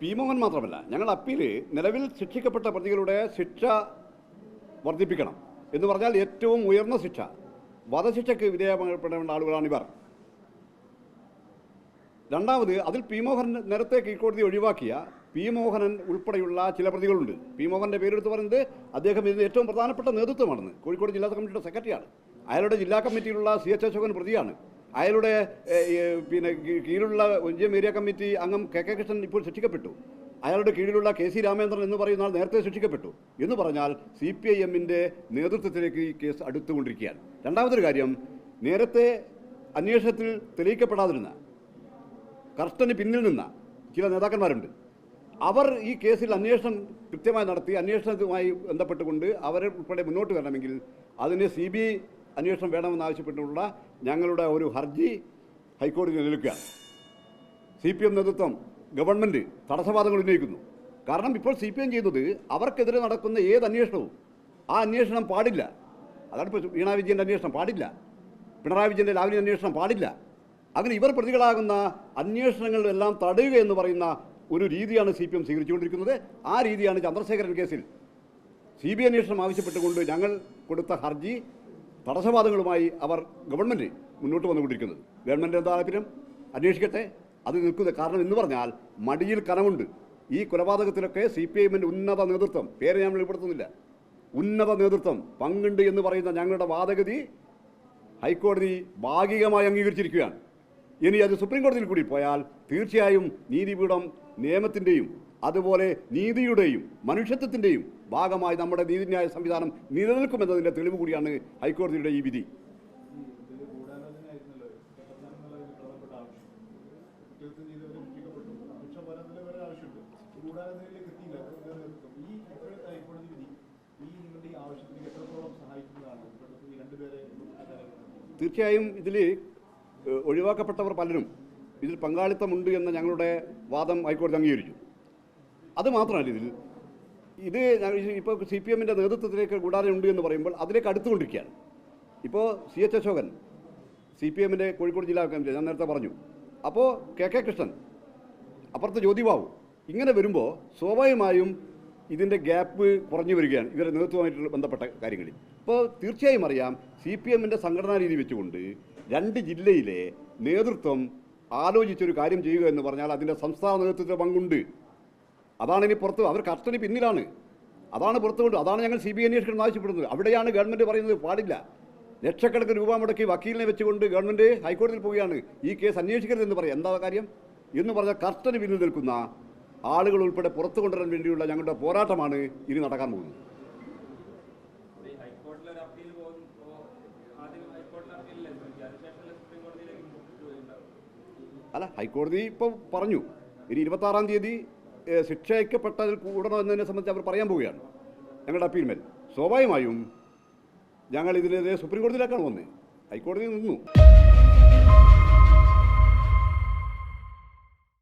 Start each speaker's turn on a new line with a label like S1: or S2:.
S1: P Mohan മാത്രമല്ല ഞങ്ങൾ appeal നിലവിൽ ശിക്ഷിക്കപ്പെട്ട പ്രതികളുടെ ശിക്ഷ വർദ്ധിപ്പിക്കണം എന്ന് പറഞ്ഞാൽ ഏറ്റവും ഉയർന്ന ശിക്ഷ. വധശിക്ഷയ്ക്ക് വിധേയപ്പെടേണ്ട ആളുകളാണ് ഇവർ. രണ്ടാമത് അതിൽ പി മോഹൻ നേരത്തെ കീഴ്ക്കോടതി ഒഴിവാക്കിയ പി മോഹനൻ ഉൾപ്പെടെയുള്ള ചില പ്രതികളുണ്ട്. പി മോഹന്റെ പേരെടുത്ത് പറയുന്നത് അദ്ദേഹം ഇതിന് ഏറ്റവും പ്രധാനപ്പെട്ട നേതൃത്വമാണെന്ന്. കോഴിക്കോട് ജില്ലാ കമ്മിറ്റിയുടെ സെക്രട്ടറിയാണ്. അയാളുടെ ജില്ലാ കമ്മിറ്റിയിലുള്ള സി എച്ച് അശോകൻ പ്രതിയാണ്. അയാളുടെ പിന്നെ കീഴിലുള്ള ഒഞ്ചിയം ഏരിയ കമ്മിറ്റി അംഗം കെ കെ കൃഷ്ണൻ ഇപ്പോൾ ശിക്ഷിക്കപ്പെട്ടു. അയാളുടെ കീഴിലുള്ള കെ സി രാമേന്ദ്രൻ എന്ന് പറയുന്ന ആൾ നേരത്തെ ശിക്ഷിക്കപ്പെട്ടു. എന്ന് പറഞ്ഞാൽ സി പി ഐ എമ്മിന്റെ നേതൃത്വത്തിലേക്ക് ഈ കേസ് അടുത്തുകൊണ്ടിരിക്കുകയാണ്. രണ്ടാമതൊരു കാര്യം നേരത്തെ അന്വേഷണത്തിൽ തെളിയിക്കപ്പെടാതിരുന്ന കർഷന് പിന്നിൽ നിന്ന ചില നേതാക്കന്മാരുണ്ട്. അവർ ഈ കേസിൽ അന്വേഷണം കൃത്യമായി നടത്തി അന്വേഷണവുമായി ബന്ധപ്പെട്ടുകൊണ്ട് അവരെ ഉൾപ്പെടെ മുന്നോട്ട് വരണമെങ്കിൽ അതിന് സി ബി ഐ അന്വേഷണം വേണമെന്നാവശ്യപ്പെട്ടുള്ള ഞങ്ങളുടെ ഒരു ഹർജി ഹൈക്കോടതി നിൽക്കുക സി പി എം നേതൃത്വം ഗവൺമെന്റ് തടസ്സവാദങ്ങൾ ഉന്നയിക്കുന്നു. കാരണം ഇപ്പോൾ സി പി എം ചെയ്യുന്നത് അവർക്കെതിരെ നടക്കുന്ന ഏത് അന്വേഷണവും. ആ അന്വേഷണം പാടില്ല. അതാണ് ഇപ്പോൾ വീണാ വിജയന്റെ അന്വേഷണം പാടില്ല. പിണറായി വിജയന്റെ ലാവ്ലി അന്വേഷണം പാടില്ല. അങ്ങനെ ഇവർ പ്രതികളാകുന്ന അന്വേഷണങ്ങളെല്ലാം തടയുക എന്ന് പറയുന്ന ഒരു രീതിയാണ് സി പി എം സ്വീകരിച്ചുകൊണ്ടിരിക്കുന്നത്. ആ രീതിയാണ് ചന്ദ്രശേഖരൻ കേസിൽ. സി ബി അന്വേഷണം ആവശ്യപ്പെട്ടുകൊണ്ട് ഞങ്ങൾ കൊടുത്ത ഹർജി തടസ്സവാദങ്ങളുമായി അവർ ഗവൺമെന്റ് മുന്നോട്ട് വന്നുകൊണ്ടിരിക്കുന്നത്. ഗവൺമെന്റ് താല്പര്യം അന്വേഷിക്കട്ടെ. അത് നിൽക്കുന്നത് കാരണം എന്ന് പറഞ്ഞാൽ മടിയിൽ കനമുണ്ട്. ഈ കൊലപാതകത്തിലൊക്കെ സി പി ഐഎമ്മിന്റെ ഉന്നത നേതൃത്വം പേര് ഞാൻ വെളിപ്പെടുത്തുന്നില്ല. ഉന്നത നേതൃത്വം പങ്കുണ്ട് എന്ന് പറയുന്ന ഞങ്ങളുടെ വാദഗതി ഹൈക്കോടതി ഭാഗികമായി അംഗീകരിച്ചിരിക്കുകയാണ്. ഇനി അത് സുപ്രീം കോടതിയിൽ കൂടി പോയാൽ തീർച്ചയായും നീതിപീഠം നിയമത്തിന്റെയും അതുപോലെ നീതിയുടെയും മനുഷ്യത്വത്തിന്റെയും ഭാഗമായി നമ്മുടെ നീതിന്യായ സംവിധാനം നിലനിൽക്കുമെന്നതിന്റെ തെളിവ് കൂടിയാണ് ഹൈക്കോടതിയുടെ ഈ വിധി. തീർച്ചയായും ഇതിൽ ഒഴിവാക്കപ്പെട്ടവർ പലരും ഇതിൽ പങ്കാളിത്തമുണ്ട് എന്ന ഞങ്ങളുടെ വാദം ഹൈക്കോടതി അംഗീകരിച്ചു. അത് മാത്രമല്ല ഇതിൽ. ഇത് ഇപ്പോൾ സി പി എമ്മിന്റെ നേതൃത്വത്തിലേക്ക് ഉണ്ട് എന്ന് പറയുമ്പോൾ അതിലേക്ക് അടുത്തുകൊണ്ടിരിക്കുകയാണ്. ഇപ്പോൾ C H Ashokan C P എമ്മിന്റെ കോഴിക്കോട് ജില്ലാ കമ്മിറ്റി ഞാൻ നേരത്തെ പറഞ്ഞു. അപ്പോൾ കെ കെ കൃഷ്ണൻ അപ്പുറത്ത് ജ്യോതിബാബു ഇങ്ങനെ വരുമ്പോൾ സ്വാഭാവികമായും ഇതിന്റെ ഗ്യാപ്പ് കുറഞ്ഞു വരികയാണ് ഇവരുടെ നേതൃത്വമായിട്ടുള്ള ബന്ധപ്പെട്ട കാര്യങ്ങളിൽ. ഇപ്പോൾ തീർച്ചയായും അറിയാം സി പി എമ്മിന്റെ സംഘടനാ രീതി വെച്ചുകൊണ്ട് രണ്ട് ജില്ലയിലെ നേതൃത്വം ആലോചിച്ചൊരു കാര്യം ചെയ്യുക എന്ന് പറഞ്ഞാൽ അതിന്റെ സംസ്ഥാന നേതൃത്വത്തിന്റെ പങ്കുണ്ട്. അതാണ് ഇനി പുറത്ത് അവർ കർഷന് പിന്നിലാണ്. അതാണ് പുറത്തു കൊണ്ട് അതാണ് ഞങ്ങൾ സി ബി ഐ അന്വേഷണം ആവശ്യപ്പെടുന്നത്. അവിടെയാണ് ഗവൺമെന്റ് പറയുന്നത് പാടില്ല. ലക്ഷക്കണക്കിന് രൂപ മുടക്കി വക്കീലിനെ വെച്ചുകൊണ്ട് ഗവൺമെന്റ് ഹൈക്കോടതിയിൽ പോവുകയാണ്. ഈ കേസ് അന്വേഷിക്കരുതെന്ന് പറയാം. എന്താ കാര്യം? എന്ന് പറഞ്ഞാൽ കർഷന് പിന്നിൽ നിൽക്കുന്ന ആളുകൾ ഉൾപ്പെടെ പുറത്തു കൊണ്ടുവരാൻ വേണ്ടിയുള്ള ഞങ്ങളുടെ പോരാട്ടമാണ് ഇനി നടക്കാൻ പോകുന്നത്. അല്ല ഹൈക്കോടതി ഇപ്പോൾ പറഞ്ഞു. ഇനി ഇരുപത്താറാം തീയതി ശിക്ഷയ്ക്കപ്പെട്ടതിൽ കൂടണോ എന്നതിനെ സംബന്ധിച്ച് അവർ പറയാൻ പോവുകയാണ്. ഞങ്ങളുടെ അപ്പീൽമേൽ സ്വാഭാവികമായും ഞങ്ങൾ ഇതിനെതിരെ സുപ്രീം കോടതിയിലേക്കാണ് വന്നത് ഹൈക്കോടതി നിന്നു.